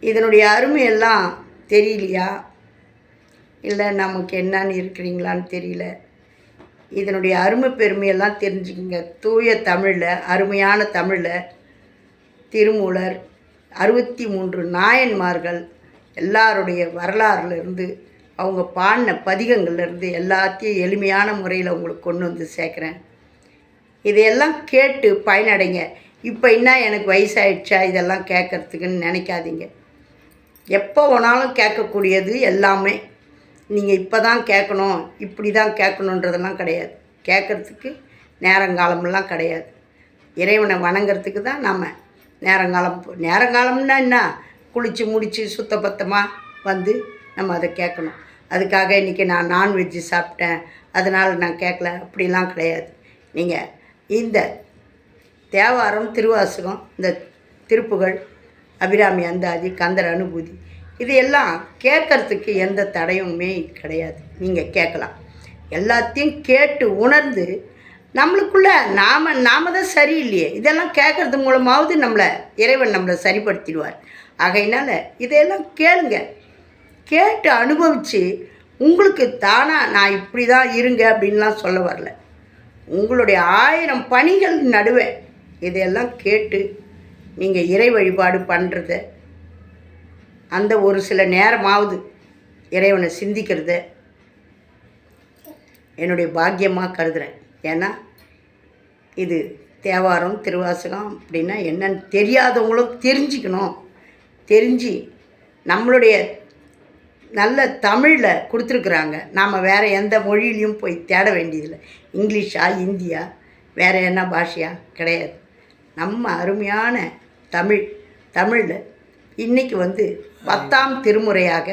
இதனுடைய அருமையெல்லாம் தெரியலையா? இல்லை நமக்கு என்னன்னு இருக்கிறீங்களான்னு தெரியல. இதனுடைய அருமை பெருமையெல்லாம் தெரிஞ்சுக்கங்க. தூய தமிழில் அருமையான தமிழில் திருமூலர் அறுபத்தி மூன்று நாயன்மார்கள் எல்லாருடைய வரலாறுலேருந்து அவங்க பாடின பதிகங்கள்லேருந்து எல்லாத்தையும் எளிமையான முறையில் உங்களுக்கு கொண்டு வந்து சேர்க்குறேன். இதையெல்லாம் கேட்டு பயனடைங்க. இப்போ என்ன எனக்கு வயசாயிடுச்சா? இதெல்லாம் கேட்குறதுக்குன்னு நினைக்காதீங்க. எப்போ வேணாலும் கேட்கக்கூடியது எல்லாமே. நீங்கள் இப்போ தான் கேட்கணும் இப்படி தான் கேட்கணுன்றதெல்லாம் கிடையாது. கேட்குறதுக்கு நேரங்காலமெல்லாம் கிடையாது. இறைவனை வணங்குறதுக்கு தான் நம்ம நேரங்காலம் நேரங்காலம்னா என்ன? குளித்து முடித்து சுத்தபத்தமாக வந்து நம்ம அதை கேட்கணும். அதுக்காக இன்றைக்கி நான் நான்வெஜ்ஜு சாப்பிட்டேன் அதனால் நான் கேட்கல அப்படிலாம் கிடையாது. நீங்கள் இந்த தேவாரம் திருவாசகம் இந்த திருப்புகழ் அபிராமி அந்தாதி கந்தர் அனுபூதி. இது எல்லாம் கேட்கறதுக்கு எந்த தடையுமே கிடையாது. நீங்கள் கேட்கலாம். எல்லாத்தையும் கேட்டு உணர்ந்து நம்மளுக்குள்ள நாம் நாம தான் சரியில்லையே. இதெல்லாம் கேட்கறது மூலமாவது நம்மளை இறைவன் நம்மளை சரிப்படுத்திடுவார். ஆகையினால இதையெல்லாம் கேளுங்க. கேட்டு அனுபவித்து உங்களுக்கு தானாக நான் இப்படி தான் இருங்க அப்படின்லாம் சொல்ல வரல. உங்களுடைய ஆயிரம் பணிகள் நடுவே இதையெல்லாம் கேட்டு நீங்கள் இறை வழிபாடு பண்ணுறத அந்த ஒரு சில நேரமாவது இறைவனை சிந்திக்கிறத என்னுடைய பாக்கியமாக கருதுகிறேன் ஏன்னா இது தேவாரம் திருவாசகம் அப்படின்னா என்னன்னு தெரியாதவங்களும் தெரிஞ்சுக்கணும். தெரிஞ்சு நம்மளுடைய நல்ல தமிழில் கொடுத்துருக்குறாங்க. நாம் வேறு எந்த மொழியிலையும் போய் தேட வேண்டியதில்லை. இங்கிலீஷா இந்தியா வேறு என்ன பாஷையா? கிடையாது. நம்ம அருமையான தமிழ் தமிழில் இன்றைக்கி வந்து பத்தாம் திருமுறையாக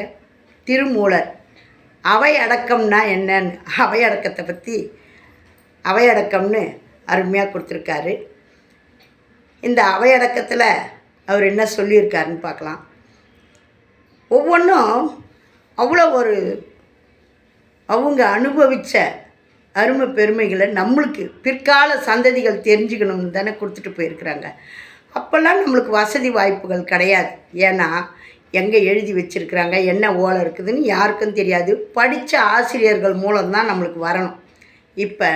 திருமூலர் அவை அடக்கம்னா என்னன்னு அவை அடக்கத்தை பற்றி அவை அடக்கம்னு அருமையாக கொடுத்துருக்காரு. இந்த அவை அடக்கத்தில் அவர் என்ன சொல்லியிருக்காருன்னு பார்க்கலாம். ஒவ்வொன்றும் அவ்வளோ ஒரு அவங்க அனுபவித்த அருமை பெருமைகளை நம்மளுக்கு பிற்கால சந்ததிகள் தெரிஞ்சுக்கணும்னு தானே கொடுத்துட்டு போயிருக்கிறாங்க. அப்போல்லாம் நம்மளுக்கு வசதி வாய்ப்புகள் கிடையாது. ஏன்னா எங்கே எழுதி வச்சுருக்கிறாங்க என்ன ஓலை இருக்குதுன்னு யாருக்கும் தெரியாது. படித்த ஆசிரியர்கள் மூலம்தான் நம்மளுக்கு வரணும். இப்போ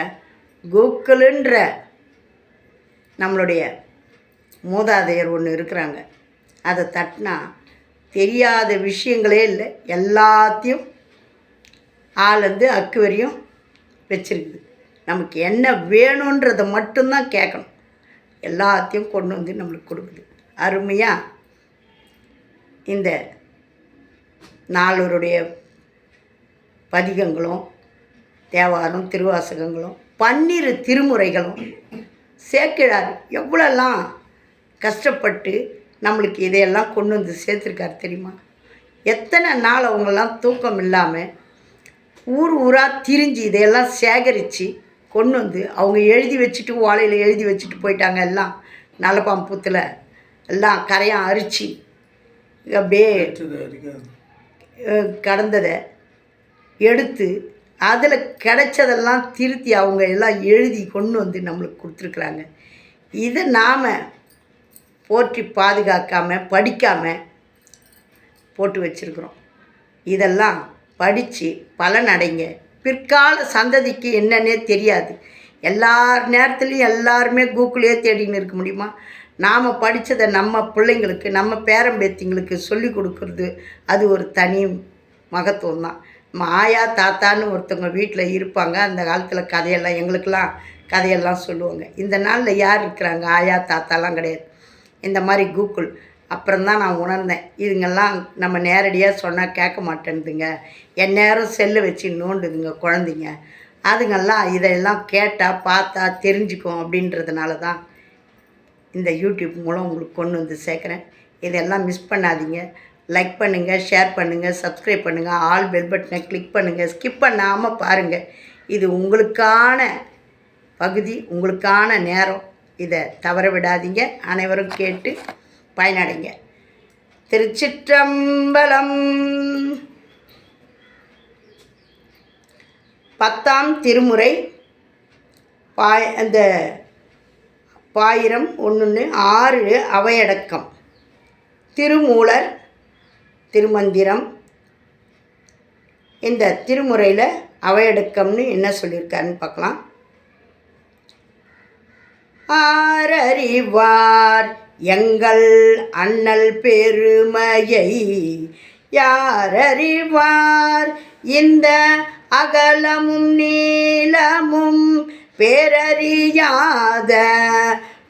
கூகுளுன்ற நம்மளுடைய மூதாதையர் ஒன்று இருக்கிறாங்க. அதை தட்டினா தெரியாத விஷயங்களே இல்லை. எல்லாத்தையும் ஆளுந்து அக்கு வரையும் வச்சிருக்குது. நமக்கு என்ன வேணுன்றதை மட்டும்தான் கேட்கணும். எல்லாத்தையும் கொண்டு வந்து நம்மளுக்கு கொடுக்குது. அருமையாக இந்த நால்வருடைய பதிகங்களும் தேவாரம் திருவாசகங்களும் பன்னிரு திருமுறைகளும் சேக்கிழார் எவ்வளோலாம் கஷ்டப்பட்டு நம்மளுக்கு இதையெல்லாம் கொண்டு வந்து சேர்த்துருக்காரு தெரியுமா? எத்தனை நாள் அவங்கெல்லாம் தூக்கம் இல்லாமல் ஊர் ஊராக திரிஞ்சு இதையெல்லாம் சேகரித்து கொண்டு வந்து அவங்க எழுதி வச்சுட்டு ஓலையில் எழுதி வச்சுட்டு போயிட்டாங்க எல்லாம். நலப்பாம்பூத்தில் எல்லாம் கரையான் அரிச்சு அப்படியே கடந்ததை எடுத்து அதில் கிடைச்சதெல்லாம் திருத்தி அவங்க எல்லாம் எழுதி கொண்டு வந்து நம்மளுக்கு கொடுத்துருக்குறாங்க. இதை நாம் போற்றி பாதுகாக்காமல் படிக்காமல் போட்டு வச்சுருக்குறோம். இதெல்லாம் படித்து பலனடைங்க. பிற்கால சந்ததிக்கு என்னன்னே தெரியாது. எல்லார் நேரத்துலையும் எல்லாருமே கூகுளே தேடின்னு இருக்க முடியுமா? நாம் படித்ததை நம்ம பிள்ளைங்களுக்கு நம்ம பேரம்பேத்திங்களுக்கு சொல்லி கொடுக்குறது அது ஒரு தனி மகத்துவம் தான் நம்ம ஆயா தாத்தான்னு ஒருத்தவங்க வீட்டில் இருப்பாங்க. அந்த காலத்தில் கதையெல்லாம் எங்களுக்கெல்லாம் கதையெல்லாம் சொல்லுவாங்க. இந்த நாளில் யார் இருக்கிறாங்க? ஆயா தாத்தாலாம் கிடையாது. இந்த மாதிரி கூகுள். அப்புறம் தான் நான் உணர்ந்தேன். இதுங்கெல்லாம் நம்ம நேரடியாக சொன்னால் கேட்க மாட்டேன்துங்க. என் நேரம் செல்லு வச்சு நோண்டுதுங்க குழந்தைங்க. அதுங்கெல்லாம் இதையெல்லாம் கேட்டால் பார்த்தா தெரிஞ்சுக்கும் அப்படின்றதுனால தான் இந்த யூடியூப் மூலம் உங்களுக்கு கொண்டு வந்து சேர்க்குறேன். இதெல்லாம் மிஸ் பண்ணாதீங்க. லைக் பண்ணுங்கள் ஷேர் பண்ணுங்கள் சப்ஸ்கிரைப் பண்ணுங்கள் ஆல் பெல் பட்டனை கிளிக் பண்ணுங்கள் ஸ்கிப் பண்ணாமல் பாருங்கள் இது உங்களுக்கான பகுதி உங்களுக்கான நேரம். இதை தவற விடாதீங்க. அனைவரும் கேட்டு பயனடைங்க. திருச்சிற்றம்பலம். பத்தாம் திருமுறை பாய் அந்த பாயிரம் ஒன்று ஆறு அவையடக்கம். திருமூலர் திருமந்திரம். இந்த திருமுறையில் அவையடக்கம்னு என்ன சொல்லியிருக்காருன்னு பார்க்கலாம். ஆரறிவார். எங்கள் அண்ணல் பெருமையை யாரறிவார்? இந்த அகலமும் நீளமும் பேரறியாத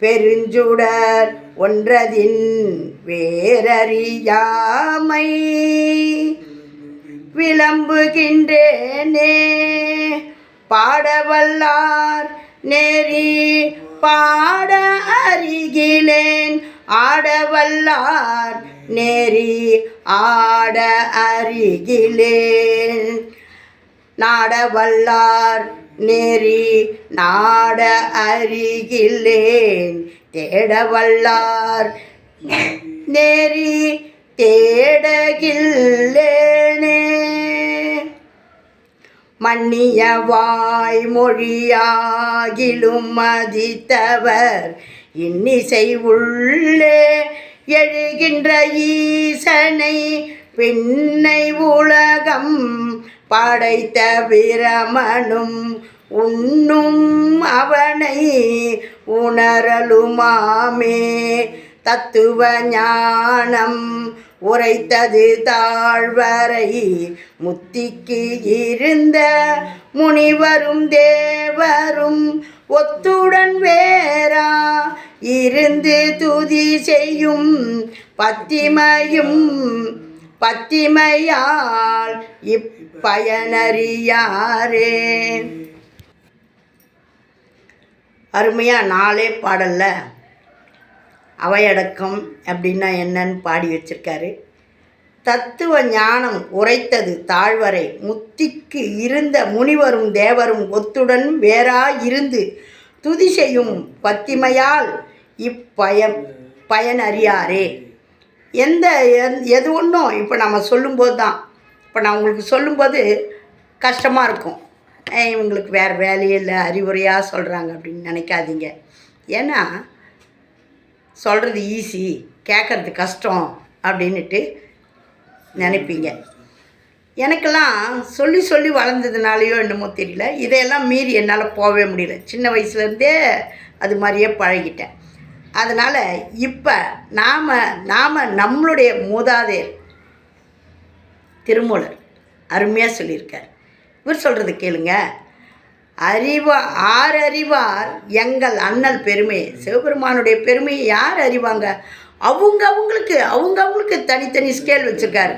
பெருஞ்சுடர் ஒன்றதின் வேரறியாமை. விளம்புகின்றேனே பாடவல்லார் நெறி பாட அருகிலேன் ஆடவல்லார் நெறி ஆட அருகிலேன். நாடவல்லார் நெறி நாட அருகிலேன். தேடவல்லார் நெறி தேடகில்லேனே. மன்னிய வாய்மொழியாகிலும் மதித்தவர். இன்னிசை உள்ளே எழுகின்ற ஈசனை பின்னை உலகம் படைத்த பிரமனும் உண்ணும் அவனை உணரலுமாமே. தத்துவ ஞானம் உரைத்தது தாழ்வரை முத்திக்கு இருந்த முனிவரும் தேவரும் ஒத்துடன் வேறா இருந்து துதி செய்யும் பத்திமையும் பத்திமையால் இப்பயனறியாரே. அருமையாக நாளே பாடல்ல. அவையடக்கம் அப்படின்னா என்னன்னு பாடி வச்சிருக்காரு. தத்துவ ஞானம் உரைத்தது தாழ்வரை. முத்திக்கு இருந்த முனிவரும் தேவரும் ஒத்துடன் வேறா இருந்து துதி செய்யும் பத்திமையால் இப்பயம் பயனறியாரே எந்த எந்- எது ஒன்றும் இப்போ நம்ம சொல்லும்போது தான். இப்போ நான் உங்களுக்கு சொல்லும்போது கஷ்டமாக இருக்கும். இவங்களுக்கு வேறு வேலையே இல்லை அறிவுரையாக சொல்கிறாங்க அப்படின்னு நினைக்காதீங்க. ஏன்னா சொல்கிறது ஈஸி கேட்குறது கஷ்டம் அப்படின்னுட்டு நினைப்பீங்க. எனக்கெல்லாம் சொல்லி சொல்லி வளர்ந்ததுனாலையோ என்னமோ தெரியல. இதையெல்லாம் மீறி என்னால் போகவே முடியல. சின்ன வயசுலேருந்தே அது மாதிரியே பழகிட்டேன். அதனால் இப்போ நாம் நாம் நம்மளுடைய மூதாதையர் திருமூலர் அருமையாக சொல்லியிருக்கார். இவர் சொல்கிறது கேளுங்க. அறிவா ஆர் அறிவார் எங்கள் அண்ணல் பெருமை. சிவபெருமானுடைய பெருமையை யார் அறிவாங்க? அவங்க அவங்களுக்கு அவங்க அவங்களுக்கு தனித்தனி ஸ்கேல் வச்சுருக்காரு.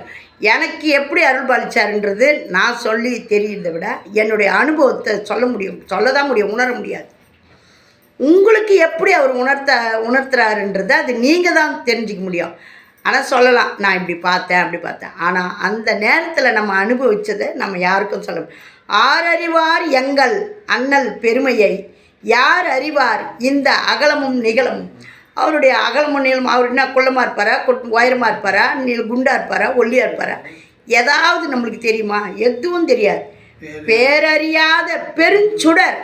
எனக்கு எப்படி அருள் பாலிச்சாருன்றது நான் சொல்லி தெரியுறதை விட என்னுடைய அனுபவத்தை சொல்ல முடியும். சொல்ல தான் முடியும் உணர முடியாது. உங்களுக்கு எப்படி அவர் உணர்த்த உணர்த்துறாருன்றதை அது நீங்கள் தான் தெரிஞ்சுக்க முடியும். ஆனால் சொல்லலாம் நான் இப்படி பார்த்தேன் அப்படி பார்த்தேன். ஆனால் அந்த நேரத்தில் நம்ம அனுபவித்ததை நம்ம யாருக்கும் சொல்ல ஆரறிவார் எங்கள் அண்ணல் பெருமையை. யார் அறிவார் இந்த அகலமும் நிகழும்? அவருடைய அகலமும் நிகழும். அவர் என்ன குள்ளமாக இருப்பாரா? குட் உயரமாக இருப்பாரா? நீ குண்டாக இருப்பாரா? ஒல்லியாக இருப்பாரா? ஏதாவது நம்மளுக்கு தெரியுமா? எதுவும் தெரியாது. பேரறியாத பெருஞ்சுடர்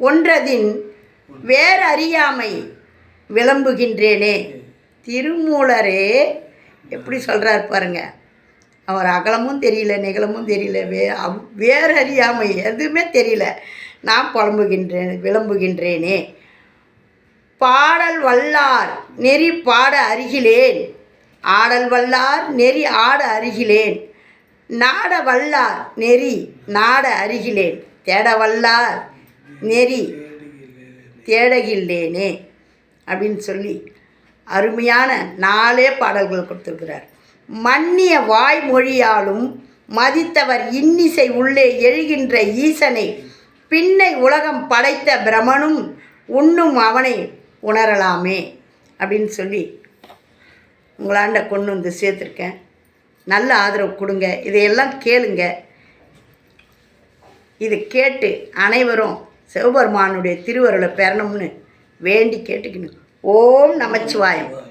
ஒன்றதின் வேறறியாமை விளம்புகின்றேனே. திருமூலரே எப்படி சொல்கிறார் பாருங்கள் அவர் அகலமும் தெரியல நிகழமும் தெரியல வே அவ்- வேறு அறியாமை எதுவுமே தெரியல. நான் புலம்புகின்றேன் விளம்புகின்றேனே. பாடல் வல்லார் நெறி பாட அருகிலேன். ஆடல் வல்லார் நெறி ஆட அருகிலேன். நாட வல்லார் நெறி நாட அருகிலேன். தேட வல்லார் நெறி தேடகில்லேனே. அப்படின்னு சொல்லி அருமையான நாலே பாடல்கள் கொடுத்துருக்கிறார். மன்னிய வாய்மொழியாலும் மதித்தவர் இன்னிசை உள்ளே எழுகின்ற ஈசனை பின்னை உலகம் படைத்த பிரமனும் உண்ணும் அவனை உணரலாமே அப்படின்னு சொல்லி உங்களாண்ட கொண்டு வந்து சேர்த்துருக்கேன். நல்ல ஆதரவு கொடுங்க. இதையெல்லாம் கேளுங்க. இது கேட்டு அனைவரும் சிவபெருமானுடைய திருவருளை பெறணும்னு வேண்டி கேட்டுக்கணும். ஓம் நமச்சிவாயம்.